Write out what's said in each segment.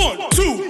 One, two,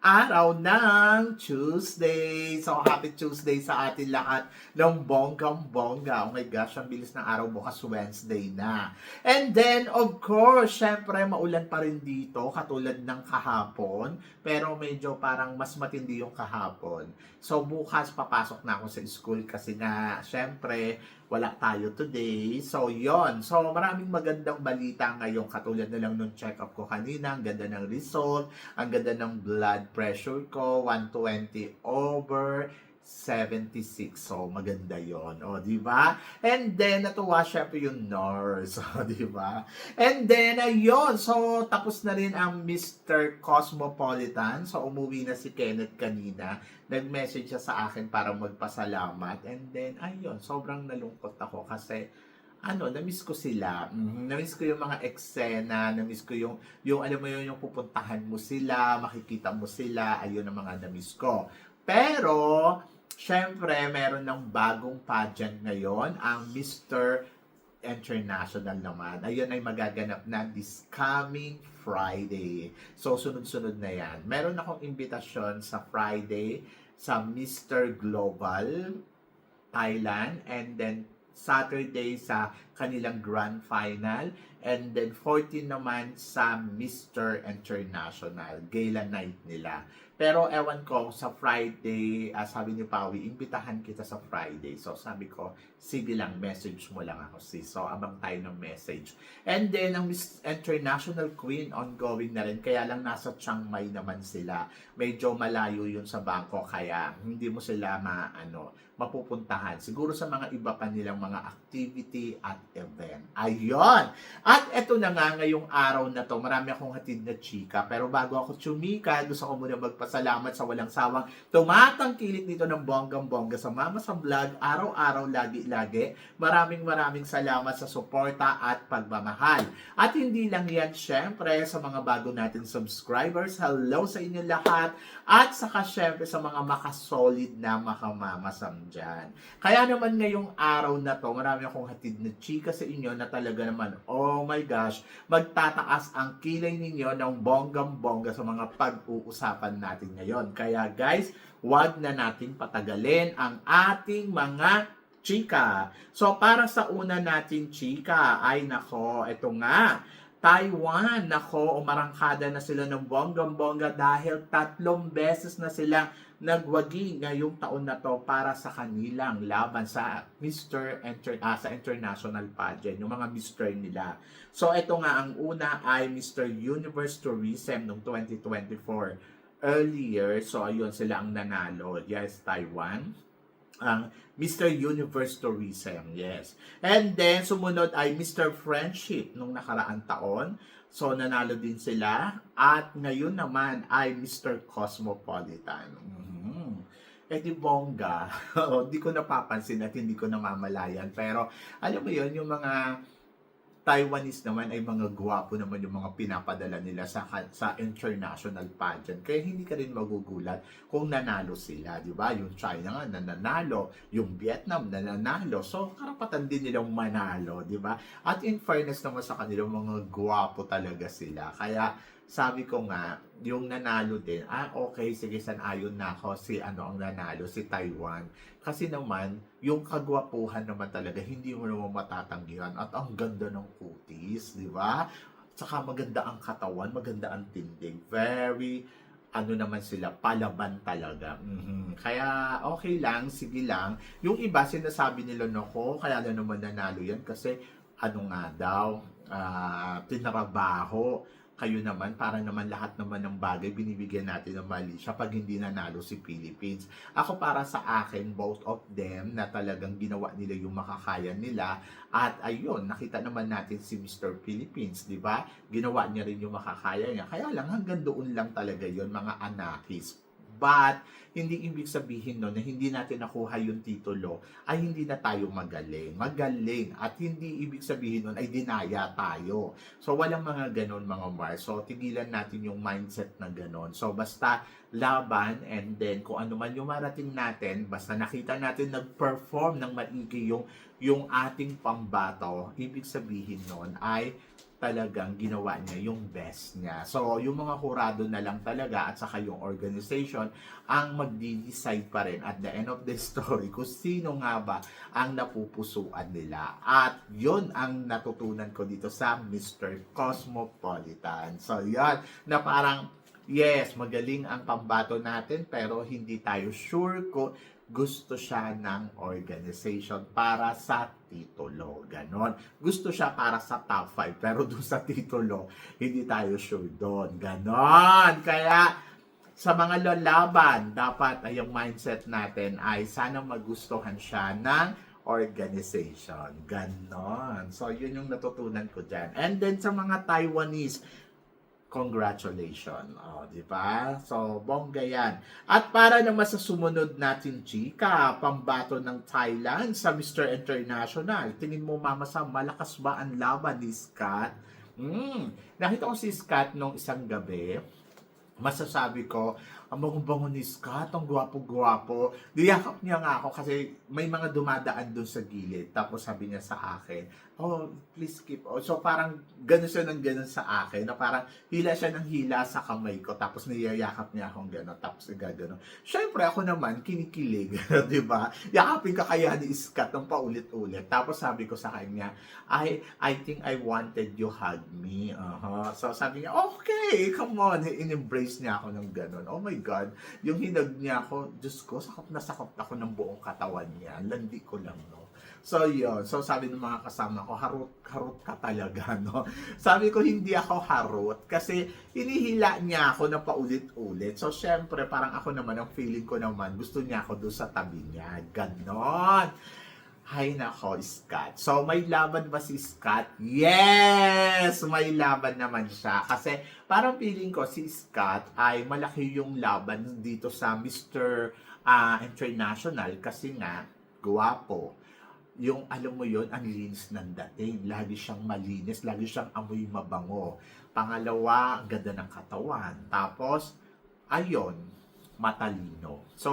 araw ng Tuesday. So, happy Tuesday sa atin lahat ng bonggang-bongga. Oh my gosh, ang bilis ng araw bukas Wednesday na. And then, of course, syempre, maulan pa rin dito, katulad ng kahapon. Pero medyo parang mas matindi yung kahapon. So, bukas papasok na ako sa school kasi nga, syempre, wala tayo today. So, yon So, maraming magandang balita ngayon. Katulad na lang nung check-up ko kanina. Ang ganda ng result. Ang ganda ng blood pressure ko. 120 over 76. So, maganda yon O, di ba? And then, natuwa syempre yung nurse. O, di ba? And then, ayun. So, tapos na rin ang Mr. Cosmopolitan. So, umuwi na si Kenneth kanina. Nag-message siya sa akin para magpasalamat. And then, ayun. Sobrang nalungkot ako kasi ano, na-miss ko sila. Mhm, Na-miss ko yung mga eksena, na-miss ko yung, yung alam mo yun, yung pupuntahan mo sila, makikita mo sila, ayun ang mga na-miss ko. Pero, syempre, meron ng bagong pageant ngayon, ang Mr. International naman. Ayun ay magaganap na this coming Friday. So, sunod-sunod na yan. Meron akong imbitasyon sa Friday sa Mr. Global Thailand and then Saturday sa kanilang grand final and then 14 naman sa Mr. International gala night nila. Pero ewan ko sa Friday, ah, sabi ni Pawi, imbitahan kita sa Friday. So sabi ko, sige lang, message mo lang ako sis. So abang tayo ng message. And then ang Miss International Queen ongoing na rin. Kaya lang nasa Chiang Mai naman sila. Medyo malayo yun sa bangko kaya hindi mo sila maano mapupuntahan. Siguro sa mga iba pa nilang mga activity at event. Ayon! At eto na nga ngayong araw na to, marami akong hatid na chika. Pero bago ako chumika, gusto ko muna magpasalamat sa walang sawang tumatangkilik dito ng bonggang-bongga sa Mama sa Vlog, araw-araw, lagi-lagi. Maraming maraming salamat sa suporta at pagmamahal. At hindi lang yan, syempre, sa mga bago natin subscribers, hello sa inyo lahat. At saka syempre sa mga makasolid na makamamasam dyan. Kaya naman ngayong araw na to, marami akong hatid na chika sa inyo na talaga naman, oh my gosh, magtataas ang kilay ninyo ng bonggang-bongga sa mga pag-uusapan natin ngayon. Kaya guys, wag na nating patagalin ang ating mga chika. So para sa una natin chika, ay nako, eto nga, Taiwan, nako, umarangkada na sila ng bonggang-bongga dahil tatlong beses na sila nagwagi ngayong taon na to para sa kanilang laban sa Mr. Inter, ah, sa international pageant, yung mga Mr. nila. So ito nga ang una ay Mr. Universe Tourism noong 2024 earlier. So ayun sila ang nanalo. Yes, Taiwan ang Mr. Universe Tourism, yes. And then, sumunod ay Mr. Friendship nung nakaraang taon. So, nanalo din sila. At ngayon naman ay Mr. Cosmopolitan. Mhm. Eh di bongga. Hindi ko napapansin at hindi ko namamalayan. Pero, alam mo yun, yung mga Taiwanese naman ay mga gwapo naman yung mga pinapadala nila sa sa international pageant. Kaya hindi ka rin magugulat kung nanalo sila, di ba? Yung China nga nananalo, yung Vietnam nananalo. So, karapatan din nilang manalo, di ba? At in fairness naman sa kanila, mga gwapo talaga sila. Kaya, sabi ko nga, yung nanalo din, ah, okay, sige, san ayon na ako si ano ang nanalo, si Taiwan. Kasi naman, yung kagwapuhan naman talaga, hindi mo naman matatanggihan. At ang ganda ng kutis, di ba? Tsaka maganda ang katawan, maganda ang tindig. Very, ano naman sila, palaban talaga. Mhm. Kaya, okay lang, sige lang. Yung iba, sinasabi nila, nako, kaya na naman nanalo yan kasi ano nga daw, ah, tinrabaho. Kayo naman, para naman lahat naman ng bagay binibigyan natin ng mali siya pag hindi nanalo si Philippines. Ako para sa akin, both of them na talagang ginawa nila yung makakaya nila at ayun, nakita naman natin si Mr. Philippines, di ba? Ginawa niya rin yung makakaya niya. Kaya lang hanggang doon lang talaga yon mga anakis. But, hindi ibig sabihin no, na hindi natin nakuha yung titulo ay hindi na tayo magaling. Magaling. At hindi ibig sabihin nun ay dinaya tayo. So, walang mga ganon mga Mars. So, tigilan natin yung mindset na ganon. So, basta laban and then kung ano man yung marating natin, basta nakita natin nag-perform ng maigi yung, yung ating pambato, ibig sabihin nun ay talagang ginawa niya yung best niya. So, yung mga kurado na lang talaga at saka yung organization ang magdi-decide pa rin at the end of the story kung sino nga ba ang napupusuan nila. At yun ang natutunan ko dito sa Mr. Cosmopolitan. So, yan, na parang Yes, magaling ang pambato natin pero hindi tayo sure kung gusto siya ng organization para sa titulo. Ganon. Gusto siya para sa top 5 pero doon sa titulo, hindi tayo sure doon. Ganon. Kaya sa mga lalaban, dapat ay yung mindset natin ay sana magustuhan siya ng organization. Ganon. So, yun yung natutunan ko dyan. And then sa mga Taiwanese, congratulations. O, di ba? So, bongga yan. At para naman sa sumunod natin, chika, pambato ng Thailand sa Mr. International. Tingin mo, Mama Sam, malakas ba ang laban ni Scott? Hmm, nakita ko si Scott nung isang gabi. Masasabi ko, ang bango-bango ni Scott, ang gwapo-gwapo. Niyakap niya nga ako kasi may mga dumadaan doon sa gilid. Tapos sabi niya sa akin, oh, please keep. Oh, so parang gano'n siya ng gano'n sa akin. Na parang hila siya ng hila sa kamay ko. Tapos niyayakap niya akong gano'n. Tapos gano'n. Siyempre ako naman, kinikilig. di ba? Yakapin ka kaya ni Scott ng paulit-ulit. Tapos sabi ko sa kanya, I, I think I wanted you hug me. uh So sabi niya, okay, come on. In-embrace niya ako ng gano'n. Oh my God. Yung hinag niya ako, Diyos ko, sakop na sakop ako ng buong katawan niya. Landi ko lang, no? So, yun. So, sabi ng mga kasama ko, harot, harot ka talaga, no? Sabi ko, hindi ako harot kasi hinihila niya ako na paulit-ulit. So, syempre, parang ako naman, ang feeling ko naman, gusto niya ako doon sa tabi niya. Ganon. Hay nako, Scott. So, may laban ba si Scott? Yes! May laban naman siya. Kasi, parang feeling ko, si Scott ay malaki yung laban dito sa Mr. ah, International kasi nga, guwapo yung alam mo yon ang linis ng dating. Lagi siyang malinis, lagi siyang amoy mabango. Pangalawa, ang ganda ng katawan. Tapos, ayon, matalino. So,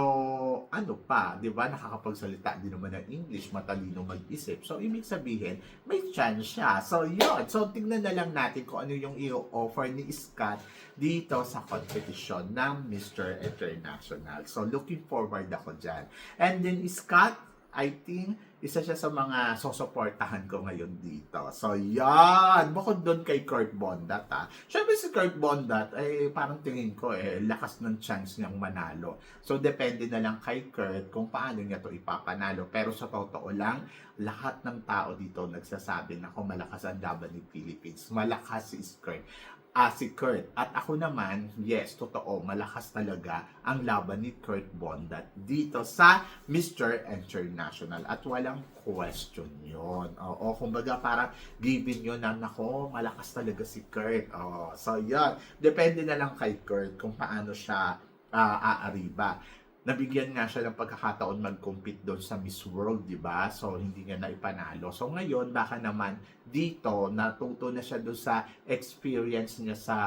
ano pa, 'di ba? Nakakapagsalita din naman ng English, matalino mag-isip. So, ibig sabihin, may chance siya. So, yun. So, tingnan na lang natin kung ano yung i-offer ni Scott dito sa competition ng Mr. International. So, looking forward ako dyan. And then, Scott, I think, isa siya sa mga sosuportahan ko ngayon dito. So, yan! Bukod doon kay Kurt Bondat, ha. Siyempre si Kurt Bondat, ay parang tingin ko, eh, lakas ng chance niyang manalo. So, depende na lang kay Kurt kung paano niya to ipapanalo. Pero sa totoo lang, lahat ng tao dito nagsasabi na kung malakas ang laban ni Philippines. Malakas si Kurt ah, si Kurt. At ako naman, yes, totoo, malakas talaga ang laban ni Kurt Bondat dito sa Mr. International. At walang question yon. Oo, kumbaga parang given yun na, nako, malakas talaga si Kurt. Oo, so yan, depende na lang kay Kurt kung paano siya uh, aariba nabigyan nga siya ng pagkakataon mag-compete doon sa Miss World, di ba? So, hindi niya na ipanalo. So, ngayon, baka naman dito, natuto na siya doon sa experience niya sa,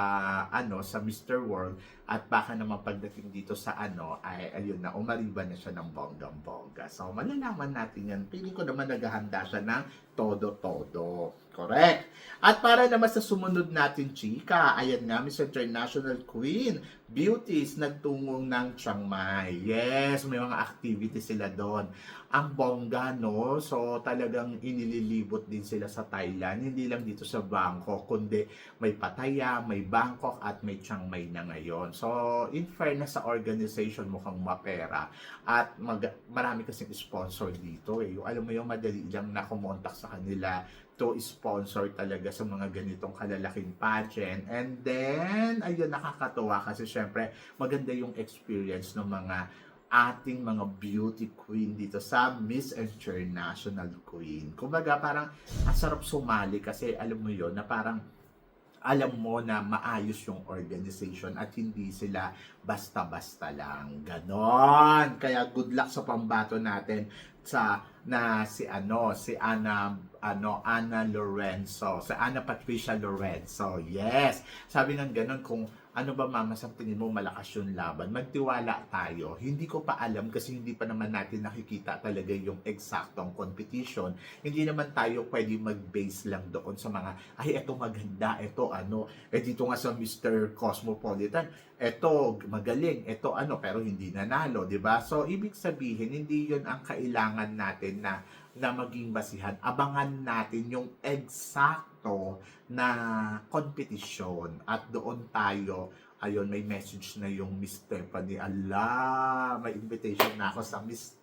ano, sa Mr. World. At baka naman pagdating dito sa, ano, ay, ayun na, umariba na siya ng bonggang-bongga. So, malalaman natin yan. Pili ko naman naghahanda siya ng todo-todo. Correct. At para naman sa sumunod natin, chika, ayan nga, Miss International Queen, Beauties, nagtungong ng Chiang Mai. Yes, may mga activities sila doon. Ang bongga, no? So, talagang inililibot din sila sa Thailand. Hindi lang dito sa Bangkok, kundi may Pattaya, may Bangkok, at may Chiang Mai na ngayon. So, in fairness sa organization, mukhang mapera. At mag, marami kasing sponsor dito. Eh. Yung, alam mo yung madali lang na kumontak sa kanila to sponsor talaga sa mga ganitong kalalaking pageant. And then, ayun, nakakatuwa kasi syempre, maganda yung experience ng mga ating mga beauty queen dito sa Miss International Queen. Kumbaga, parang ang sarap sumali kasi alam mo yon na parang alam mo na maayos yung organization at hindi sila basta-basta lang. Ganon. Kaya good luck sa pambato natin sa na si ano si Ana ano Ana Lorenzo si Ana Patricia Lorenzo. Yes. Sabi ng ganon kung ano ba mama sa tingin mo malakas yung laban magtiwala tayo hindi ko pa alam kasi hindi pa naman natin nakikita talaga yung eksaktong competition hindi naman tayo pwede mag-base lang doon sa mga ay eto maganda eto ano eh dito nga sa Mr. Cosmopolitan eto magaling, eto ano, pero hindi nanalo, di ba? So, ibig sabihin, hindi yon ang kailangan natin na, na maging basihan. Abangan natin yung eksakto na kompetisyon at doon tayo ayun, may message na yung Miss Stephanie. Ala, may invitation na ako sa Miss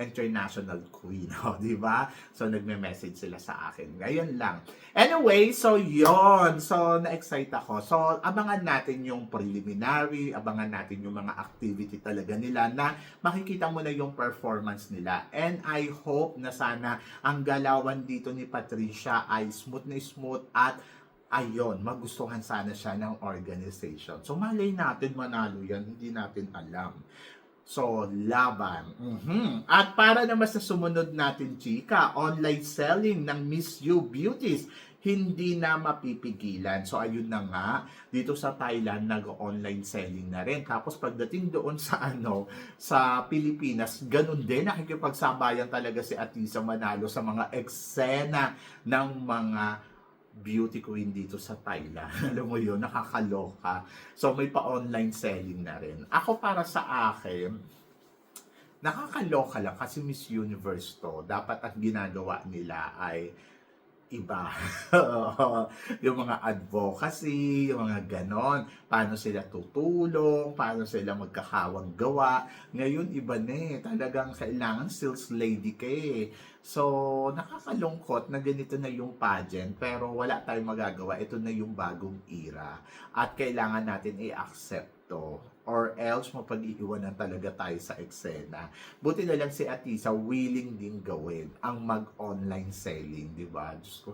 International Queen, oh, di ba? So, nagme-message sila sa akin. Ngayon lang. Anyway, so yon So, na-excite ako. So, abangan natin yung preliminary, abangan natin yung mga activity talaga nila na makikita mo na yung performance nila. And I hope na sana ang galawan dito ni Patricia ay smooth na smooth at ayon, magustuhan sana siya ng organization. So, malay natin manalo yan, hindi natin alam. So, laban. Mhm. At para naman sa sumunod natin, chika, online selling ng Miss You Beauties hindi na mapipigilan. So, ayun na nga, dito sa Thailand, nag-online selling na rin. Tapos, pagdating doon sa ano, sa Pilipinas, ganun din, nakikipagsabayan talaga si Atisa Manalo sa mga eksena ng mga beauty queen dito sa Thailand. Alam mo yun, nakakaloka. So, may pa-online selling na rin. Ako para sa akin, nakakaloka lang kasi Miss Universe to. Dapat ang ginagawa nila ay iba. yung mga advocacy, yung mga ganon. Paano sila tutulong, paano sila magkakawang gawa. Ngayon, iba na eh. Talagang kailangan sales lady ka eh. So, nakakalungkot na ganito na yung pageant, pero wala tayong magagawa. Ito na yung bagong era. At kailangan natin i-accept to or else mapag-iiwanan talaga tayo sa eksena. Buti na lang si Atisa willing din gawin ang mag-online selling, di ba? Diyos ko,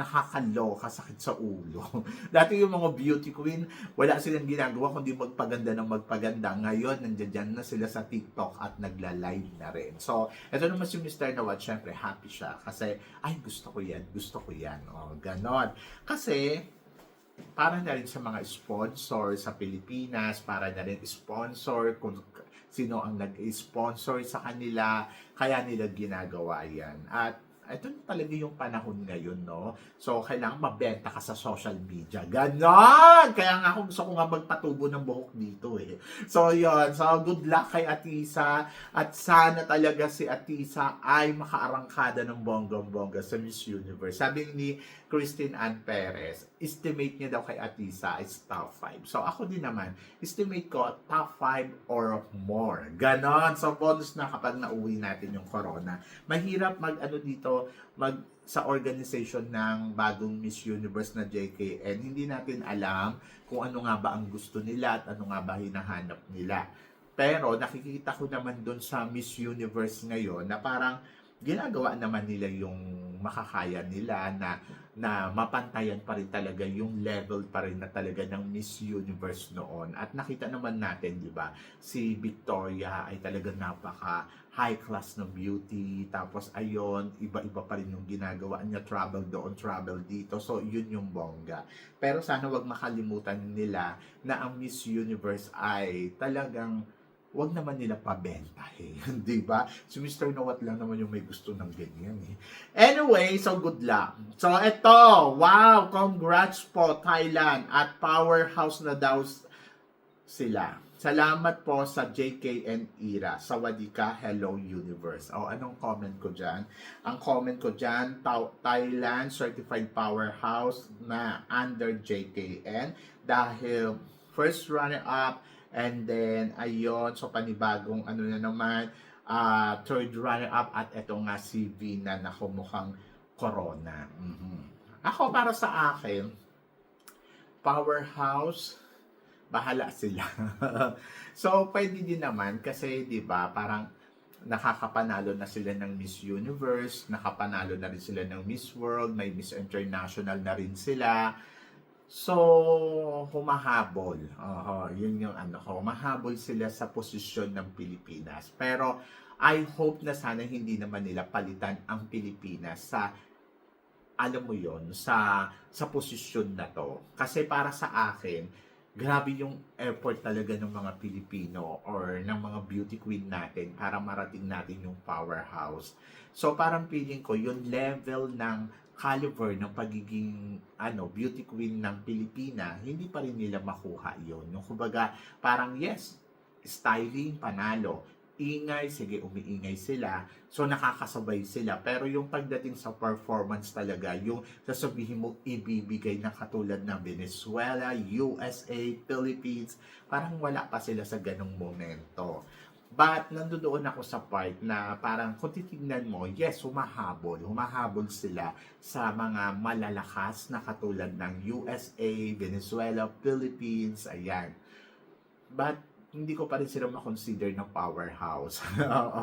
nakakaloka, sakit sa ulo. Dati yung mga beauty queen, wala silang ginagawa kundi magpaganda ng magpaganda. Ngayon, nandiyan na sila sa TikTok at nagla-live na rin. So, ito naman si Mr. Nawat, syempre happy siya kasi, ay, gusto ko yan, gusto ko yan. O, ganon. Kasi, para na rin sa mga sponsor sa Pilipinas, para na rin sponsor kung sino ang nag-sponsor sa kanila, kaya nila ginagawa yan. At ito talaga yung panahon ngayon, no? So, kailangan mabenta ka sa social media. Ganon! Kaya nga ako gusto ko nga magpatubo ng buhok dito, eh. So, yon So, good luck kay Atisa. At sana talaga si Atisa ay makaarangkada ng bonggang-bongga sa Miss Universe. Sabi ni Christine Ann Perez, estimate niya daw kay Atisa is top 5. So, ako din naman, estimate ko top 5 or more. Ganon. So, bonus na kapag nauwi natin yung corona. Mahirap mag-ano dito, mag sa organization ng bagong Miss Universe na JKN, hindi natin alam kung ano nga ba ang gusto nila at ano nga ba hinahanap nila. Pero nakikita ko naman doon sa Miss Universe ngayon na parang ginagawa naman nila yung makakaya nila na na mapantayan pa rin talaga yung level pa rin na talaga ng Miss Universe noon. At nakita naman natin, di ba, si Victoria ay talaga napaka high class ng beauty. Tapos ayon, iba-iba pa rin yung ginagawa niya. Travel doon, travel dito. So, yun yung bongga. Pero sana wag makalimutan nila na ang Miss Universe ay talagang wag naman nila pabenta eh. Di ba? Si Mr. Nawat lang naman yung may gusto ng ganyan eh. Anyway, so good luck. So eto, wow, congrats po Thailand at powerhouse na daw sila. Salamat po sa JKN Ira. Sawadika, Hello Universe. O, anong comment ko dyan? Ang comment ko dyan, Thailand Certified Powerhouse na under JKN dahil first runner-up and then ayon so panibagong ano na naman ah, third runner-up at eto nga si Vina na kumukhang corona. Mhm. Ako, para sa akin, powerhouse, bahala sila. so, pwede din naman kasi, di ba, parang nakakapanalo na sila ng Miss Universe, nakapanalo na rin sila ng Miss World, may Miss International na rin sila. So, humahabol. Oho, yun yung ano ko. Humahabol sila sa posisyon ng Pilipinas. Pero, I hope na sana hindi naman nila palitan ang Pilipinas sa alam mo yon sa sa posisyon na to. Kasi para sa akin, grabe yung effort talaga ng mga Pilipino or ng mga beauty queen natin para marating natin yung powerhouse. So parang feeling ko yung level ng caliber ng pagiging ano beauty queen ng Pilipina, hindi pa rin nila makuha yon. Yung kumbaga, parang yes, styling panalo, ingay, sige, umiingay sila. So, nakakasabay sila. Pero yung pagdating sa performance talaga, yung sasabihin mo ibibigay na katulad ng Venezuela, USA, Philippines, parang wala pa sila sa ganong momento. But, nandoon ako sa part na parang kung titignan mo, yes, humahabol. Humahabol sila sa mga malalakas na katulad ng USA, Venezuela, Philippines, ayan. But, hindi ko pa rin sila makonsider na powerhouse.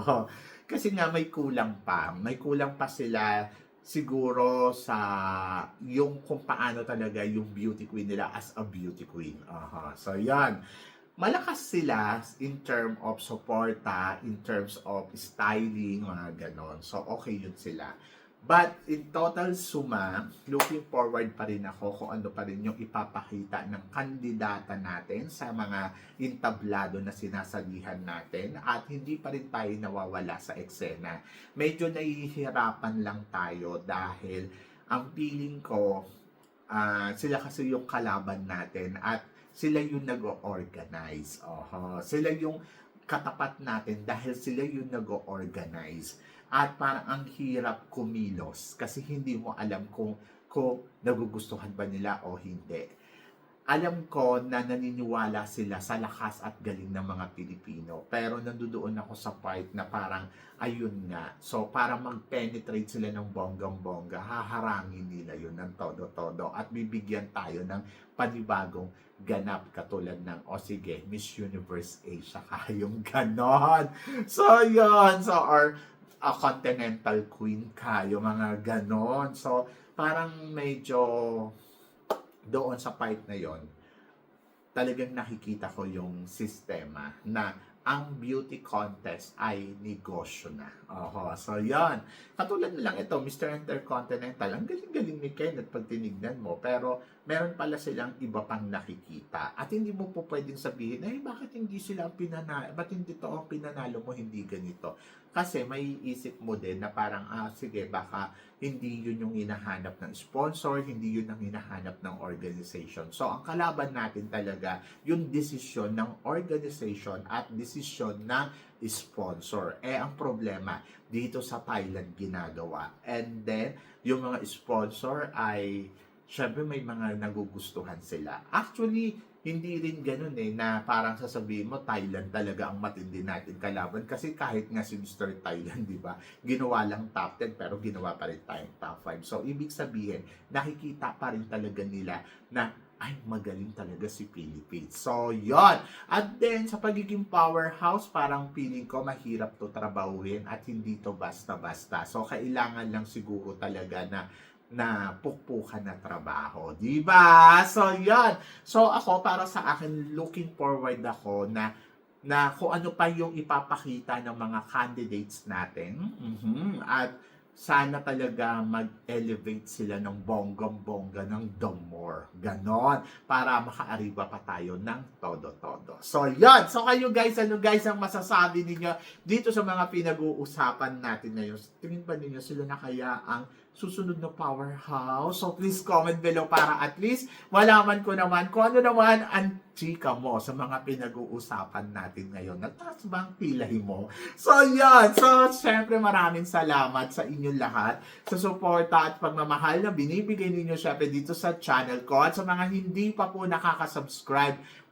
Kasi nga may kulang pa. May kulang pa sila siguro sa yung kung paano talaga yung beauty queen nila as a beauty queen. Aha. So, yan. Malakas sila in term of suporta, in terms of styling, mga ganon. So, okay yun sila. But in total suma, looking forward pa rin ako kung ano pa rin yung ipapakita ng kandidata natin sa mga intablado na sinasalihan natin at hindi pa rin tayo nawawala sa eksena. Medyo nahihirapan lang tayo dahil ang feeling ko, ah, sila kasi yung kalaban natin at sila yung nag-organize. Oho. Sila yung katapat natin dahil sila yung nag-organize at parang ang hirap kumilos kasi hindi mo alam kung kung nagugustuhan ba nila o hindi. Alam ko na naniniwala sila sa lakas at galing ng mga Pilipino. Pero nandoon ako sa part na parang ayun nga. So para mag-penetrate sila ng bonggang-bongga, haharangin nila yun ng todo-todo at bibigyan tayo ng panibagong ganap katulad ng, o sige, Miss Universe Asia kayong ganon. So yun, so or a continental queen ka, yung mga ganon. So, parang medyo doon sa part na yon talagang nakikita ko yung sistema na ang beauty contest ay negosyo na. Oho, so yan. Katulad na lang ito, Mr. Intercontinental, ang galing-galing ni Kenneth pag tinignan mo, pero meron pala silang iba pang nakikita. At hindi mo po pwedeng sabihin, eh, bakit hindi sila pinanalo, ba't hindi to ang pinanalo mo, hindi ganito. Kasi may isip mo din na parang, ah, sige, baka hindi yun yung hinahanap ng sponsor, hindi yun ang hinahanap ng organization. So, ang kalaban natin talaga, yung desisyon ng organization at desisyon ng sponsor. Eh, ang problema, dito sa Thailand ginagawa. And then, yung mga sponsor ay, syempre may mga nagugustuhan sila. Actually, hindi rin ganun eh, na parang sasabihin mo, Thailand talaga ang matindi natin kalaban. Kasi kahit nga si Mr. Thailand, di ba, ginawa lang top 10, pero ginawa pa rin tayong top 5. So, ibig sabihin, nakikita pa rin talaga nila na ay, magaling talaga si Philippines. So, yon At then, sa pagiging powerhouse, parang feeling ko mahirap to trabahuin at hindi to basta-basta. So, kailangan lang siguro talaga na na pukpukan na trabaho. Di ba? So, yon So, ako, para sa akin, looking forward ako na na kung ano pa yung ipapakita ng mga candidates natin. Mhm. At sana talaga mag-elevate sila ng bonggam-bongga ng the more. Ganon. Para makaariba pa tayo ng todo-todo. So, yan. So, kayo guys, ano guys ang masasabi ninyo dito sa mga pinag-uusapan natin ngayon? Tingin ba ninyo sila na kaya ang susunod na powerhouse? So, please comment below para at least malaman ko naman kung ano naman ang chika mo sa mga pinag-uusapan natin ngayon. Nagtaas ba ang pilay mo? So, yan. So, syempre maraming salamat sa inyong lahat sa suporta at pagmamahal na binibigay ninyo syempre dito sa channel ko. At sa mga hindi pa po nakaka-subscribe,